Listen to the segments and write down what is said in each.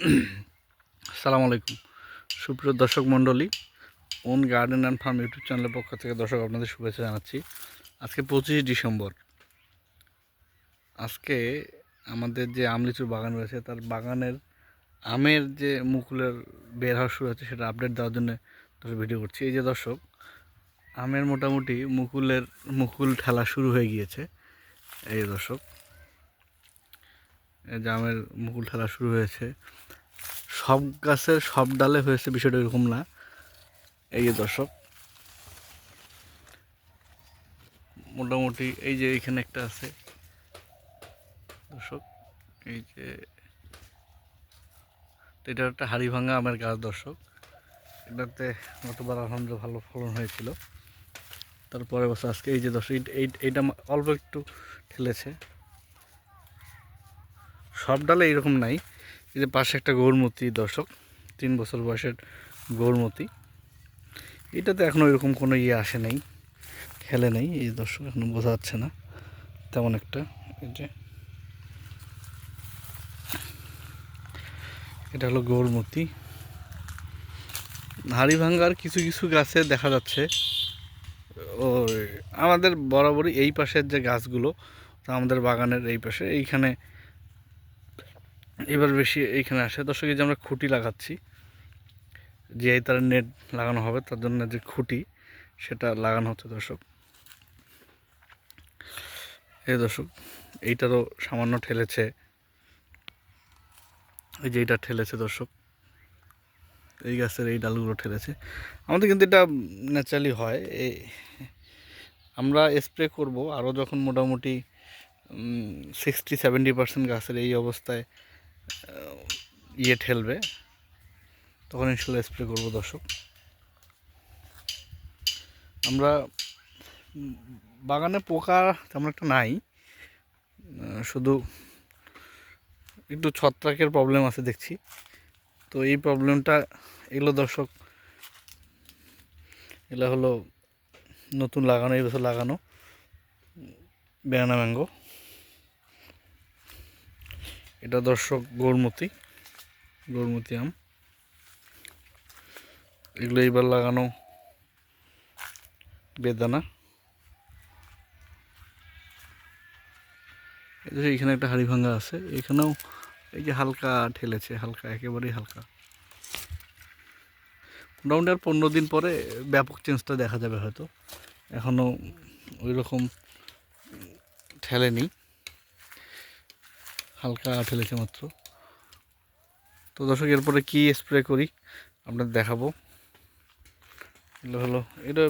আসসালামু আলাইকুম। সুপ্রিয় দর্শক মণ্ডলী, own garden and farm YouTube চ্যানেলের পক্ষ থেকে দর্শক আপনাদের শুভেচ্ছা জানাচ্ছি। আজকে পঁচিশে ডিসেম্বর। আজকে আমাদের যে আমলিচুর বাগান রয়েছে, তার বাগানের আমের যে মুকুলের বের হওয়া শুরু হচ্ছে সেটা আপডেট দেওয়ার জন্য ভিডিও করছি। এই যে দর্শক, আমের মোটামুটি মুকুলের, মুকুল ঠেলা শুরু হয়ে গিয়েছে। এই দর্শক আমের মুকুল ঠেলা শুরু হয়েছে। সব গাছের সব ডালে হয়েছে বিষয়টা এরকম না। এই যে দর্শক, মোটামুটি এই যে এখানে একটা আছে। দর্শক, এই যে এটা একটা হাড়ি ভাঙা আমের গাছ দর্শক। এটাতে গতবার আলহামদুলিল্লাহ ভালো ফলন হয়েছিল। তারপরে বছর আজকে এই যে দর্শক, এই- এই- এইটা অল্প একটু ঠেলেছে। সব ডালে এরকম নাই। এই যে পাশে একটা গৌরমতি দর্শক, তিন বছর বয়সের গৌরমতি এটাতে এখনও এরকম কোনো ইয়ে আসে নাই, খেলে নেই, এই দর্শক এখনও বোঝা যাচ্ছে না। তেমন একটা, এই যে। এটা হলো গৌরমতি হাড়ি ভাঙ্গার কিছু কিছু গাছে দেখা যাচ্ছে। ও আমাদের বরাবরই এই পাশের যে গাছগুলো, তা আমাদের বাগানের এই পাশে। এইখানে এবার বেশি এইখানে আসে। দর্শক, এই যে আমরা খুঁটি লাগাচ্ছি, যে এই তার নেট লাগানো হবে, তার জন্য যে খুঁটি, সেটা লাগানো হচ্ছে দর্শক। এই দর্শক, এইটারও সামান্য ঠেলেছে। এই যে এইটা ঠেলেছে দর্শক, এই গাছের এই ডালগুলো ঠেলেছে। আমাদের কিন্তু এটা ন্যাচারালি হয়। এই আমরা স্প্রে করব, আরও যখন মোটামুটি সিক্সটি সেভেন্টি পার্সেন্ট গাছের এই অবস্থায় ইয়ে ঠেলবে। তখন ইনশাল্লাহ স্প্রে করব দর্শক। আমরা বাগানে পোকা তেমন একটা নাই। শুধু একটু ছত্রাকের প্রবলেম আছে দেখছি। তো এই প্রবলেমটা এগুলো দর্শক। এগুলো হলো নতুন লাগানো, এই বছর লাগানো। বেয়ানা ম্যাঙ্গো এটা দর্শক গৌরমতি গৌরমতি আম। এগুলো এইবার লাগানো বেদানা। এখানে একটা হাড়ি ভাঙ্গা আছে, এখানেও এই যে হালকা ঠেলেছে, হালকা, একেবারেই হালকা। মোটামুটি আর পনেরো দিন পরে ব্যাপক চেঞ্জটা দেখা যাবে হয়তো। এখনও ওই রকম ঠেলেনি। হালকা ফেলেছে মাত্র। তো দর্শক, এরপরে কি স্প্রে করি? আপনার দেখাবো। এগুলো হলো এটা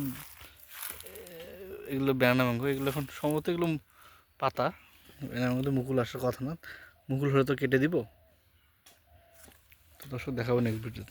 এগুলো ব্যানা ম্যাঙ্গো এগুলো এখন সম্ভবত এগুলো পাতা। এর মধ্যে মুকুল আসার কথা না। মুকুল হলে তো কেটে দিব। তো দর্শক, দেখাবো নেক্সট ভিডিওতে